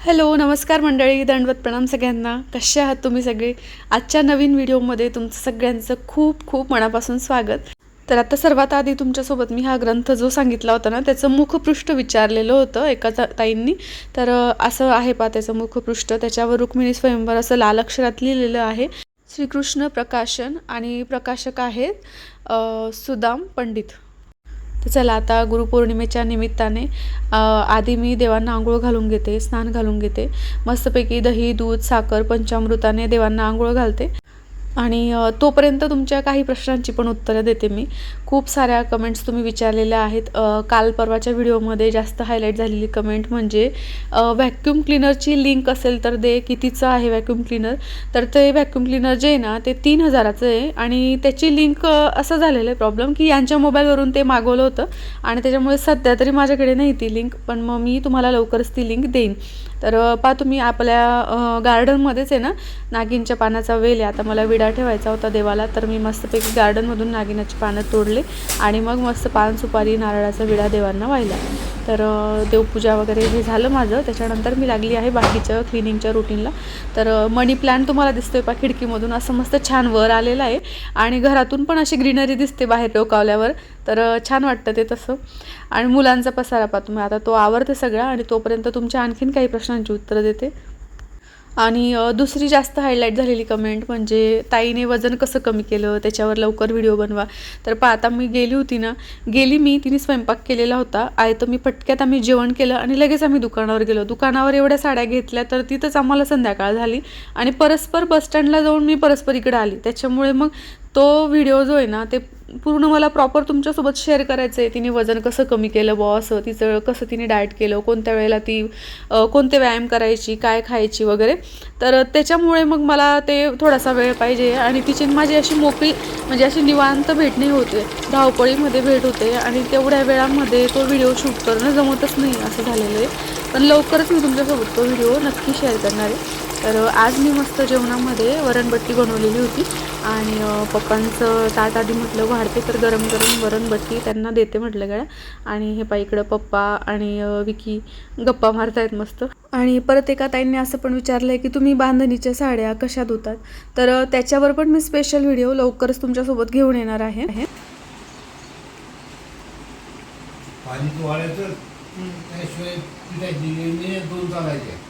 Hello नमस्कार मंडळी दंडवत प्रणाम सगळ्यांना. कसे आहात तुम्ही सगळे? आजच्या नवीन व्हिडिओमध्ये तुमचं सगळ्यांचं खूप खूप मनापासून स्वागत. तर आता सर्वात आधी तुमच्यासोबत मी हा ग्रंथ जो सांगितला होता ना त्याचं मुखपृष्ठ विचारलेलं होतं एका ताईंनी. तर असं आहे पा त्याचं मुखपृष्ठ. त्याच्यावर रुक्मिणी स्वयंवर असं लाल अक्षरात लिहिलेलं आहे. श्रीकृष्ण प्रकाशन आणि प्रकाशक आहेत सुदाम पंडित. तर चला आता गुरुपौर्णिमेच्या निमित्ताने आधी मी देवांना आंघोळ घालून घेते स्नान घालून घेते. मस्तपैकी दही दूध साखर पंचामृताने देवांना आंघोळ घालते. आणि तोपर्यंत तुमच्या काही प्रश्नांची पण उत्तरं देते मी. खूप साऱ्या कमेंट्स तुम्ही विचारलेल्या आहेत. काल परवाच्या व्हिडिओमध्ये जास्त हायलाईट झालेली कमेंट म्हणजे व्हॅक्यूम क्लीनरची लिंक असेल तर दे कितीचं आहे व्हॅक्यूम क्लीनर तर ते व्हॅक्यूम क्लिनर जे आहे ना ते तीन हजाराचं आहे आणि त्याची लिंक असं झालेलं आहे प्रॉब्लेम की यांच्या मोबाईलवरून ते मागवलं होतं आणि त्याच्यामुळे सध्या तरी माझ्याकडे नाही ती लिंक पण मग मी तुम्हाला लवकरच ती लिंक देईन. तर पा पहा तुम्ही आपल्या गार्डनमध्येच आहे ना नागिनच्या पानाचा वेल आहे. आता मला विडा ठेवायचा होता देवाला तर मी मस्तपैकी गार्डनमधून नागिनाची पानं तोडले. आणि मग मस्त पान सुपारी नारळाचा विडा देवांना वाहिला. तर देवपूजा वगैरे हे झालं माझं. त्याच्यानंतर मी लागली आहे बाकीच्या क्लिनिंगच्या रुटीनला तर मनी प्लॅन तुम्हाला दिसतोय पा खिडकीमधून. असं मस्त छान वर आलेलं आहे. आणि घरातून पण अशी ग्रीनरी दिसते बाहेर डोकावल्यावर. तर छान वाटतं ते तसं. आणि मुलांचा पसारा पा तुम्ही. आता तो आवडते सगळा आणि तोपर्यंत तुमच्या आणखीन काही प्रश्नांची उत्तरं देते. आणि दुसरी जास्त हायलाईट झालेली कमेंट म्हणजे ताईने वजन कसं कमी केलं त्याच्यावर लवकर व्हिडिओ बनवा. तर पहा आता मी गेली होती ना गेली मी तिने स्वयंपाक केलेला होता. आहे तर मी पटक्यात आम्ही जेवण केलं आणि लगेच आम्ही दुकानावर गेलो. दुकानावर एवढ्या साड्या घेतल्या तर तिथंच आम्हाला संध्याकाळ झाली आणि परस्पर बसस्टँडला जाऊन मी परस्पर इकडे आली. त्याच्यामुळे मग तो व्हिडिओ जो आहे ना ते पूर्ण मला प्रॉपर तुमच्यासोबत शेअर करायचं आहे तिने वजन कसं कमी केलं बॉ असं तिचं कसं तिने डाएट केलं? कोणत्या वेळेला ती कोणते व्यायाम करायची? काय खायची वगैरे? तर त्याच्यामुळे मग मला ते थोडासा वेळ पाहिजे. आणि तिची माझी अशी मोकळी म्हणजे अशी निवांत भेटणे होते. धावपळीमध्ये भेट होते. आणि तेवढ्या वेळामध्ये तो व्हिडिओ शूट करणं जमतच नाही असं झालेलं आहे. पण लवकरच मी तुमच्यासोबत तो व्हिडिओ नक्की शेअर करणार आहे. तर आज मी मस्त जेवणामध्ये वरणबट्टी बनवलेली होती. आणि पप्पांचं ताट आधी म्हटलं वाढते तर गरम गरम वरणबट्टी त्यांना देते म्हटलं गड्या. आणि हे पाय इकडं पप्पा आणि विकी गप्पा मारतायत मस्त. आणि परत एका ताईंनी असं पण विचारलं आहे की तुम्ही बांधणीच्या साड्या कशा धुतात? तर त्याच्यावर पण मी स्पेशल व्हिडिओ लवकरच तुमच्यासोबत घेऊन येणार आहे. दोन चालायचे.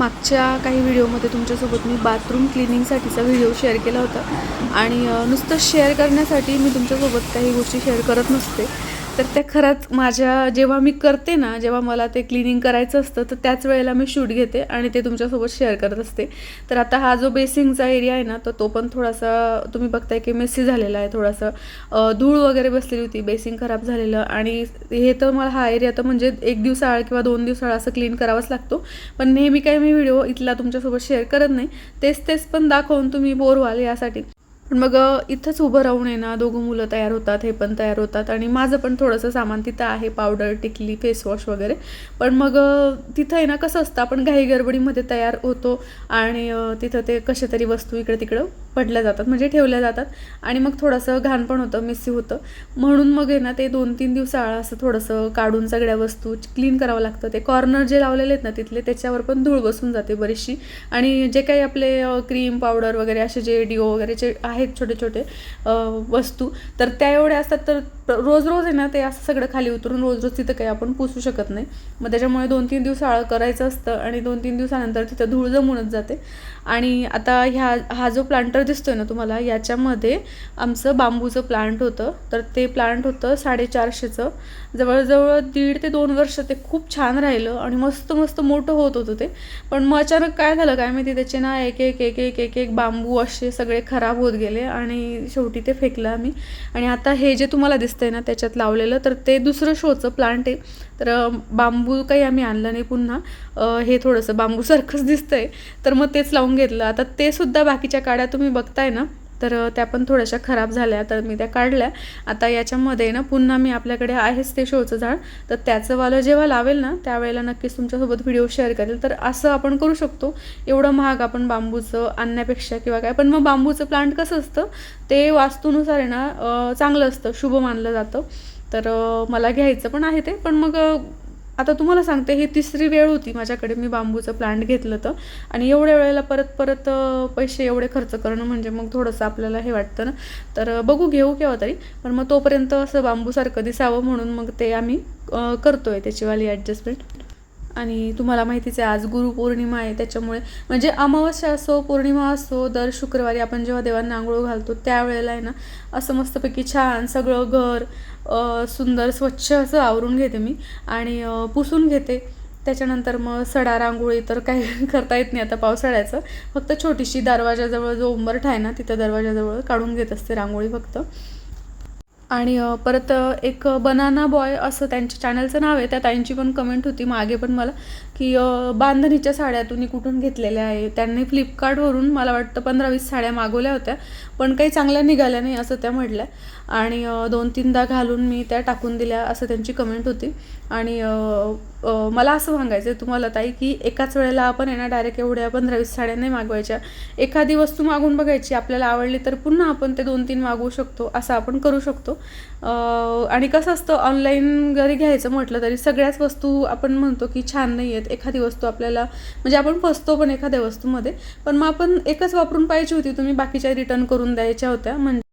मागच्या काही व्हिडिओमध्ये तुमच्यासोबत मी बाथरूम क्लिनिंगसाठीचा व्हिडिओ शेअर केला होता. आणि नुसतं शेअर करण्यासाठी मी तुमच्यासोबत काही गोष्टी शेअर करत नसते. तर त्या खरंच माझ्या जेव्हा मी करते ना जेव्हा मला ते क्लिनिंग करायचं असतं तर त्याच वेळेला मी शूट घेते आणि ते तुमच्यासोबत शेअर करत असते. तर आता हा जो बेसिंगचा एरिया आहे ना तर तो पण थोडासा तुम्ही बघताय की मेसी झालेला आहे थोडासा धूळ वगैरे बसलेली होती बेसिंग खराब झालेलं. आणि हे तर मला हा एरिया तर म्हणजे एक दिवसाआड किंवा दोन दिवसाआड असं क्लीन करावाच लागतो. पण नेहमी काही मी व्हिडिओ इथला तुमच्यासोबत शेअर करत नाही. तेच तेच पण दाखवून तुम्ही बोर व्हाल यासाठी. पण मग इथंच उभं राहून आहे ना दोघं मुलं तयार होतात हे पण तयार होतात आणि माझं पण थोडंसं सामान तिथं आहे पावडर टिकली फेसवॉश वगैरे. पण मग तिथं आहे ना कसं असतं आपण घाई गडबडीमध्ये तयार होतो आणि तिथं ते कसे तरी वस्तू इकडे तिकडं पडल्या जातात म्हणजे ठेवल्या जातात. आणि मग थोडंसं घाण पण होतं मिस्सी होतं. म्हणून मग आहे ना ते दोन तीन दिवसाआळ असं थोडंसं काढून सगळ्या वस्तू क्लीन करावं लागतं. ते कॉर्नर जे लावलेले आहेत ना तिथले त्याच्यावर पण धूळ बसून जाते बरीचशी. आणि जे काही आपले क्रीम पावडर वगैरे असे जे डिओ वगैरे जे आहेत छोटे छोटे वस्तू तर त्या एवढ्या असतात तर रोज रोज आहे ना ते असं सगळं खाली उतरून रोज रोज तिथं काही आपण पुसू शकत नाही. मग त्याच्यामुळे दोन तीन दिवस आळ करायचं असतं आणि दोन तीन दिवसानंतर तिथं धूळ जमूनच जाते. आणि आता ह्या हा जो प्लांटर दिसतोय ना तुम्हाला याच्यामध्ये आमचं बांबूचं प्लांट होतं. तर ते प्लांट होतं साडेचारशेचं. जवळजवळ दीड ते दोन वर्ष ते खूप छान राहिलं आणि मस्त मस्त मोठं होत होतं ते. पण मग अचानक काय झालं काय माहिती त्याचे ना एक एक एक एक एक एक बांबू असे सगळे खराब होत गेले आणि शेवटी ते फेकलं आम्ही. आणि आता हे जे तुम्हाला दिसतं दिसतंय ना त्याच्यात लावलेलं तर ते दुसरं शोचं प्लांट आहे. तर बांबू काही आम्ही आणलं नाही पुन्हा. हे थोडंसं बांबूसारखंच दिसतं आहे तर मग तेच लावून घेतलं. आता ते सुद्धा बाकीच्या काड्या तुम्ही बघताय ना तर त्या पण थोड्याशा खराब झाल्या तर मी त्या काढल्या. आता याच्यामध्ये ना पुन्हा मी आपल्याकडे आहेच ते शोचं झाड. तर त्याचं वालं जेव्हा लावेल ना त्यावेळेला नक्कीच तुमच्यासोबत व्हिडिओ शेअर करेल. तर असं आपण करू शकतो. एवढं महाग आपण बांबूचं आणण्यापेक्षा किंवा काय पण मग बांबूचं प्लांट कसं असतं? ते वास्तूनुसार आहे ना चांगलं असतं. शुभ मानलं जातं. तर मला घ्यायचं पण आहे ते. पण मग आता तुम्हाला सांगते ही तिसरी वेळ होती माझ्याकडे. मी बांबूचं प्लांट घेतलं तर आणि एवढ्या वेळेला परत परत पैसे एवढे खर्च करणं म्हणजे मग थोडंसं आपल्याला हे वाटतं ना. तर बघू घेऊ केव्हा तरी. पण मग तोपर्यंत असं बांबूसारखं दिसावं म्हणून मग ते आम्ही करतोय त्याचीवाली ॲडजस्टमेंट आणि तुम्हाला माहितीच आहे आज गुरुपौर्णिमा आहे त्याच्यामुळे म्हणजे अमावस्या असो पौर्णिमा असो दर शुक्रवारी आपण जेव्हा देवांना आंघोळ घालतो त्यावेळेला आहे ना असं मस्तपैकी छान सगळं घर सुंदर स्वच्छ असं आवरून घेते मी आणि पुसून घेते. त्याच्यानंतर मग सडा रांगोळी तर काही करता येत नाही आता पावसाळ्याचं. फक्त छोटीशी दरवाजाजवळ जो उंबरठा आहे ना तिथं दरवाजाजवळ काढून घेत असते रांगोळी फक्त. आणि परत एक बनाना बॉय असं त्यांच्या चॅनलचं नाव आहे. त्या ताईंची पण कमेंट होती मागे पण मला की बांधणीच्या साड्या तुम्ही कुठून घेतलेल्या आहे? त्यांनी फ्लिपकार्टवरून मला वाटतं पंधरा वीस साड्या मागवल्या होत्या पण काही चांगल्या निघाल्या नाही असं त्या म्हटल्या. आणि दोन तीनदा घालून मी त्या टाकून दिल्या असं त्यांची कमेंट होती. आणि मला असं सांगायचं आहे तुम्हाला ताई की एकाच वेळेला आपण येणार डायरेक्ट एवढ्या पंधरा वीस साड्या नाही मागवायच्या. एखादी वस्तू मागून बघायची आपल्याला आवडली तर पुन्हा आपण ते दोन तीन मागवू शकतो असं आपण करू शकतो. आणि कसं असतं ऑनलाईन जरी घ्यायचं म्हटलं तरी सगळ्याच वस्तू आपण म्हणतो की छान नाही आहेत. एखादी वस्तू आपल्याला म्हणजे आपण फसतो पण एखाद्या वस्तूमध्ये. पण मग आपण एकच वापरून पाहिजे होती तुम्ही बाकीच्या रिटर्न करून द्यायच्या होत्या. म्हणजे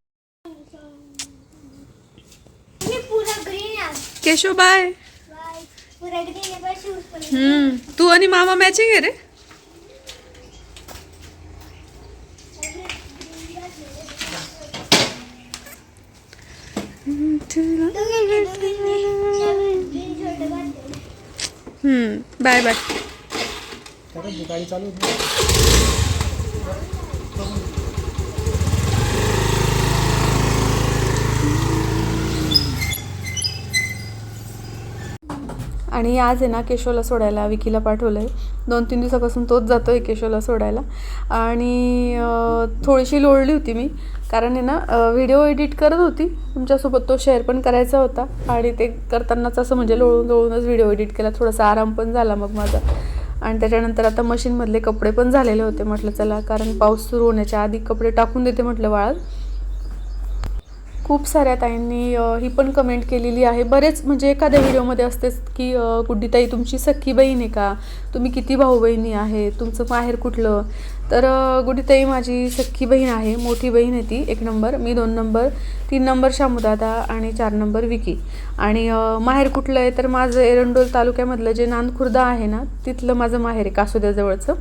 मी पूरा ग्रीन आहे केशव बाय हम्म. तू आणि मामा मॅचिंग आहे रे? हम्म. बाय बाय चालू आणि आज आहे ना केशवला सोडायला विकीला पाठवलं आहे दोन तीन दिवसापासून तोच जातो आहे केशवला सोडायला. आणि थोडीशी लोळली होती मी कारण आहे ना व्हिडिओ एडिट करत होती. तुमच्यासोबत तो शेअर पण करायचा होता. आणि ते करतानाच असं म्हणजे लोळून लोळूनच व्हिडिओ एडिट केला. थोडासा आराम पण झाला मग माझा. आणि त्याच्यानंतर आता मशीनमधले कपडे पण झालेले होते. म्हटलं चला कारण पाऊस सुरू होण्याच्या आधी कपडे टाकून देते म्हटलं वाळत खूप साऱ्या ताईंनी ही पण कमेंट केलेली आहे. बरेच म्हणजे एखाद्या व्हिडिओमध्ये असतेच की गुड्डीताई तुमची सख्खी बहीण आहे का? तुम्ही किती भाऊ बहिणी आहे? तुमचं माहेर कुठलं? तर गुडीताई गुड्डीताई माझी सख्खी बहीण आहे. मोठी बहीण आहे ती. एक नंबर. मी दोन नंबर. तीन नंबर शामुदादा आणि चार नंबर विकी. आणि माहेर कुठलं आहे? तर माझं एरंडोल तालुक्यामधलं जे नांदखुर्दा आहे ना तिथलं माझं माहेर आहे कासोद्याजवळचं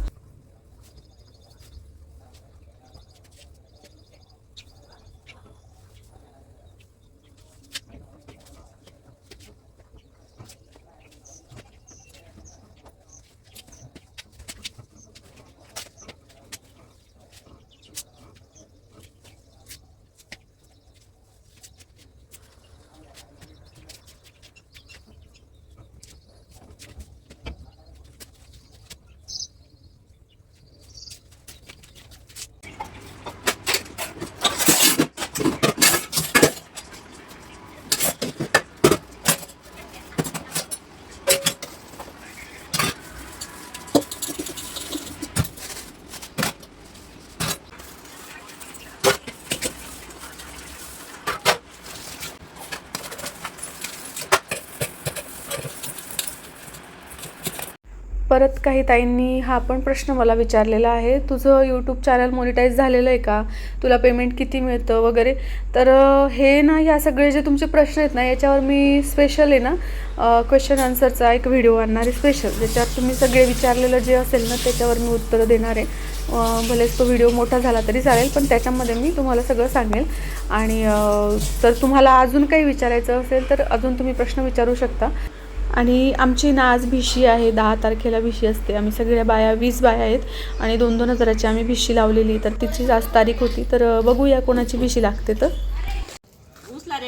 परत काही ताईंनी हा पण प्रश्न मला विचारलेला आहे. तुझं यूट्यूब चॅनल मोनिटाईज झालेलं आहे का? तुला पेमेंट किती मिळतं वगैरे? तर हे ना ह्या सगळे जे तुमचे प्रश्न आहेत ना याच्यावर मी स्पेशल आहे ना क्वेश्चन आन्सरचा एक व्हिडिओ आणणार आहे स्पेशल ज्याच्यावर तुम्ही सगळे विचारलेलं जे असेल ना त्याच्यावर मी उत्तरं देणार आहे. भलेच तो व्हिडिओ मोठा झाला तरी चालेल पण त्याच्यामध्ये मी तुम्हाला सगळं सांगेल. आणि तर तुम्हाला अजून काही विचारायचं असेल तर अजून तुम्ही प्रश्न विचारू शकता. आणि आमची ना आज भिशी आहे दहा तारखेला भिशी असते. आम्ही सगळ्या बाया वीस बाया आहेत आणि दोन दोन हजाराची आम्ही भिशी लावलेली तर तिची आज तारीख होती. तर बघूया कोणाची भिशी लागते तर. उचला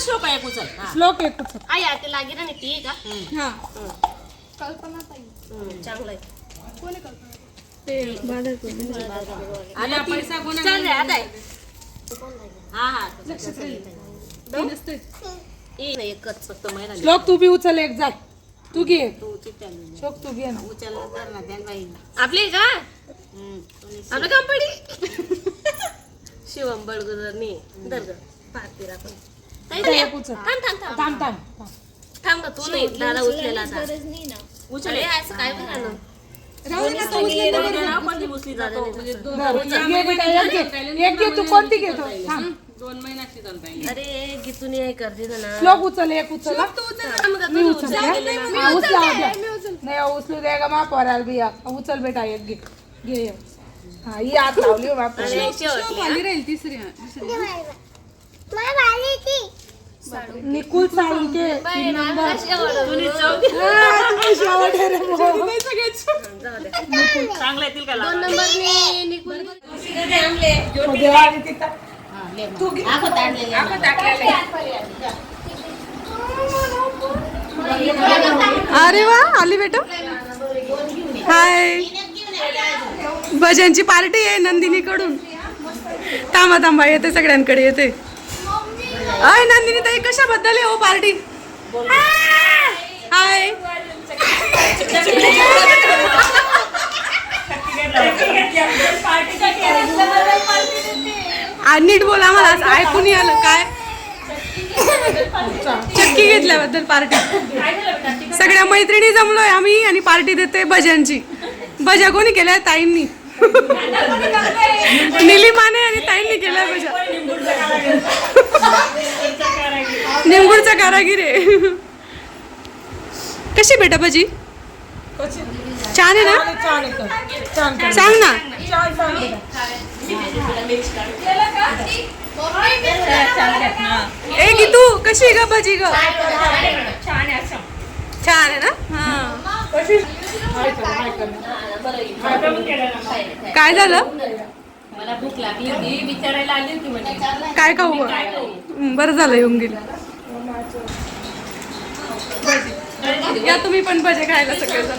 श्लोक आहे एक उचल. श्लोक एक उचल. आई आता लागेल ना ती का? हम्म, चांगलं आहे. आता ती- चल रे, आता आहे. हा ए, नाही, एकच फक्त महिला श्लोक तू बी उचल एक जाय. तू घे. तू उचल. श्लोक तू घे ना. उचल कर ना त्याला बाई. आपली का? आपलं कंपनी शिवम बळगुजरनी दर ग. पाहते ताई, एक उचल. थांब थांब थांब. थांब थांब. थांब. थांब का तू नाही दादा उचलेला आता. गरज नाही ना. उचले. असं काय पण झालं राहू दे ना, तो उचलेल तर बरं. आपण उचली जातो. बरं, घे बेटा, एक घे. एक घे तू कोणती घेतो? थांब. अरे गीतून हे करते ना. श्लोक उचल एक उचल हा. थांब का मी तू उचल हा? हा, उचला द्या. नाही उचलू दे का मा पोराला बी या. उचल बेटा एक घे. घे एक. हा ही आत लावली हो बाप आणि शेवटली मला भारी ती निकुल साळुंके तीन नंबर. तुम्ही चौथी हा, तुम्ही शेवट आहे रे भाऊ. दोन नंबरने निघून हो, देवा, आणि तिथं. अरे वा आली बेटा हाय भजनची पार्टी आहे नंदिनीकडून थांबा थांबा येते सगळ्यांकडे येते अय नंदिनी ताई कशाबद्दल आहे हो पार्टी हाय नीट बोला मला असं ऐकून आलं? काय? चक्की घेतल्याबद्दल पार्टी. सगळ्या मैत्रिणी जमलोय आम्ही आणि पार्टी देते भजनची. भजा कोणी केल्या? ताईंनी. निलिमाने आणि ताईंनी केलाय भजा. निंबूरचा कारागीर आहे. कशी बेटा भजी? छान आहे ना. सांग ना. ए की तू कशी आहे ग भजी ग? छान आहे ना हा कशी? हाय कर, हाय कर. काय झालं? मला भूक लागली होती. विचारायला आली होती म्हणजे काय खाऊ ग? हं, बरं झालं येऊन गेली. या तुम्ही पण भजे खायला सगळेजण